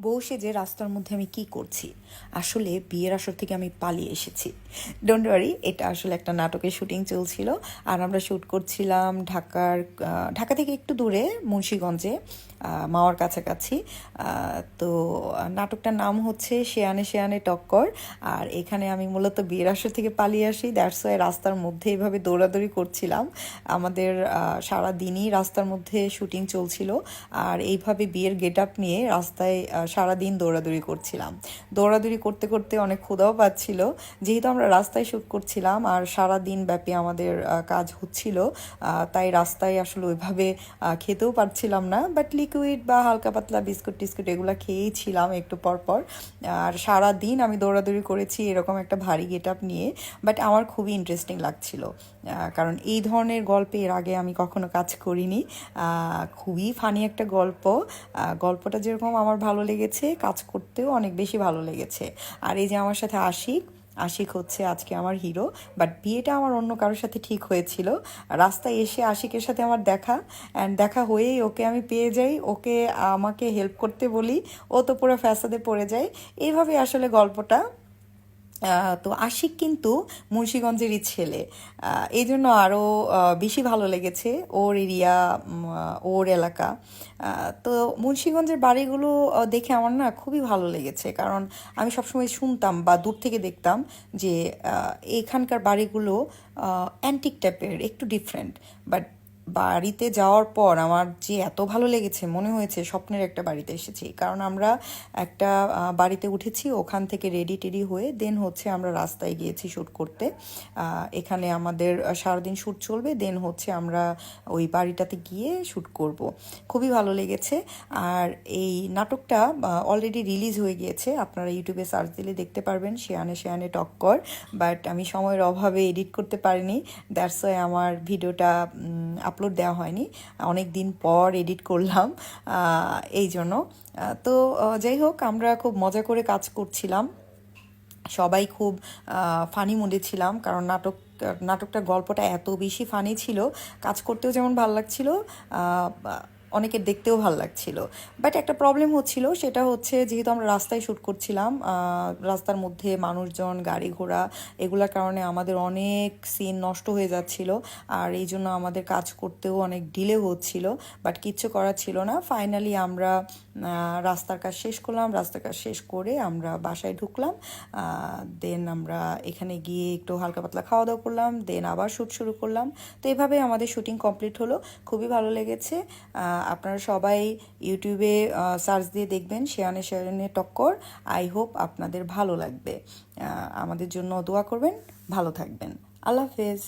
বউ সেজে রাস্তার মধ্যে আমি কি করছি? আসলে বিয়ের আসর থেকে আমি পালিয়ে এসেছি। ডোন্ট ওয়ারি এটা আসলে একটা নাটকের শুটিং চলছিল। আর আমরা শ্যুট করছিলাম ঢাকার ঢাকা থেকে একটু দূরে, মুন্সীগঞ্জে মাওয়ার কাছাকাছি। তো নাটকটার নাম হচ্ছে শেয়ানে শেয়ানে টক্কর। আর এখানে আমি মূলত বিয়ের আসর থেকে পালিয়ে আসি। দ্যাটস ওয়াই রাস্তার মধ্যে এভাবে দৌড়াদৌড়ি করছিলাম। আমাদের সারা দিনই রাস্তার মধ্যে শুটিং চলছিল। আর এইভাবে বিয়ের গেট আপ নিয়ে রাস্তায় আহ, সারা দিন দৌড়াদৌড়ি করছিলাম। দৌড়াদৌড়ি করতে করতে অনেক ক্ষুধাও পাচ্ছিল। যেহেতু আমরা রাস্তায় শ্যুট করছিলাম আর সারা দিন ব্যাপী আমাদের কাজ হচ্ছিল তাই রাস্তায় আসলে ওইভাবে খেতেও পারছিলাম না। বাট লিকুইড বা হালকা পাতলা বিস্কুট টিস্কুট এগুলো খেয়েই ছিলাম একটু পর পর। আর সারা দিন আমি দৌড়াদৌড়ি করেছি এরকম একটা ভারী গেট আপ নিয়ে। বাট আমার খুবই ইন্টারেস্টিং লাগছিল। কারণ এই ধরনের গল্পে এর আগে আমি কখনো কাজ করিনি। খুবই ফানি একটা গল্প। গল্পটা যেরকম আমার ভালো লেগেছে, কাজ করতেও অনেক বেশি ভালো লেগেছে। আর এই যে আমার সাথে আশিক আশিক হচ্ছে আজকে আমার হিরো বাট বিয়েটা আমার অন্য কারোর সাথে ঠিক হয়েছিল। রাস্তায় এসে আশিকের সাথে আমার দেখা অ্যান্ড দেখা হয়েই ওকে আমি পেয়ে যাই, ওকে আমাকে হেল্প করতে বলি, ও তো পুরো ফ্যাসাদে পড়ে যায়। এইভাবে আসলে গল্পটা। তো আশিক কিন্তু মুন্সীগঞ্জেরই ছেলে। এই জন্য আরও বেশি ভালো লেগেছে ওর এরিয়া ওর এলাকা। তো মুন্সীগঞ্জের বাড়িগুলো দেখে আমার না খুবই ভালো লেগেছে। কারণ আমি সবসময় শুনতাম বা দূর থেকে দেখতাম যে এখানকার বাড়িগুলো অ্যান্টিক টাইপের একটু ডিফারেন্ট বাট বাড়িতে যাওয়ার পর আমার যে এত ভালো লেগেছে, মনে হয়েছে স্বপ্নের একটা বাড়িতে এসেছি। কারণ আমরা একটা বাড়িতে উঠেছি, ওখান থেকে রেডি টেডি হয়ে দেন হচ্ছে আমরা রাস্তায় গিয়েছি শ্যুট করতে। এখানে আমাদের সারাদিন শ্যুট চলবে দেন হচ্ছে আমরা ওই বাড়িটাতে গিয়ে শ্যুট করব। খুবই ভালো লেগেছে। আর এই নাটকটা অলরেডি রিলিজ হয়ে গিয়েছে। আপনারা ইউটিউবে সার্চ দিলে দেখতে পারবেন, শেয়ানে শেয়ানে টক্কর বাট আমি সময়ের অভাবে এডিট করতে পারিনি। দ্যাটস ওয়াই আমার ভিডিওটা আপলোড দেওয়া হয়নি। অনেক দিন পর এডিট করলাম। এই জন্য। তো যাই হোক, আমরা খুব মজা করে কাজ করছিলাম। সবাই খুব ফানি মুডে ছিলাম, কারণ নাটক, নাটকটার গল্পটা এত বেশি ফানি ছিল। কাজ করতেও যেমন ভালো লাগছিল। অনেকের দেখতেও ভালো লাগছিল। বাট একটা প্রবলেম হচ্ছিল, সেটা হচ্ছে যেহেতু আমরা রাস্তায় শ্যুট করছিলাম রাস্তার মধ্যে মানুষজন, গাড়ি ঘোড়া, এগুলোর কারণে আমাদের অনেক সিন নষ্ট হয়ে যাচ্ছিল। আর এই জন্য আমাদের কাজ করতেও অনেক ডিলে হচ্ছিল বাট কিচ্ছু করার ছিল না। ফাইনালি আমরা রাস্তার কাজ শেষ করলাম। রাস্তার কাজ শেষ করে আমরা বাসায় ঢুকলাম। দেন আমরা এখানে গিয়ে একটু হালকা পাতলা খাওয়া দাওয়া করলাম দেন আবার শ্যুট শুরু করলাম। তো এভাবে আমাদের শ্যুটিং কমপ্লিট হলো। খুবই ভালো লেগেছে। আপনারা সবাই ইউটিউবে সার্চ দিয়ে দেখবেন শেয়ানে শেয়ানে টক্কর। আই হোপ আপনাদের ভালো লাগবে। আমাদের জন্য দোয়া করবেন। ভালো থাকবেন। আল্লাহ হাফেজ।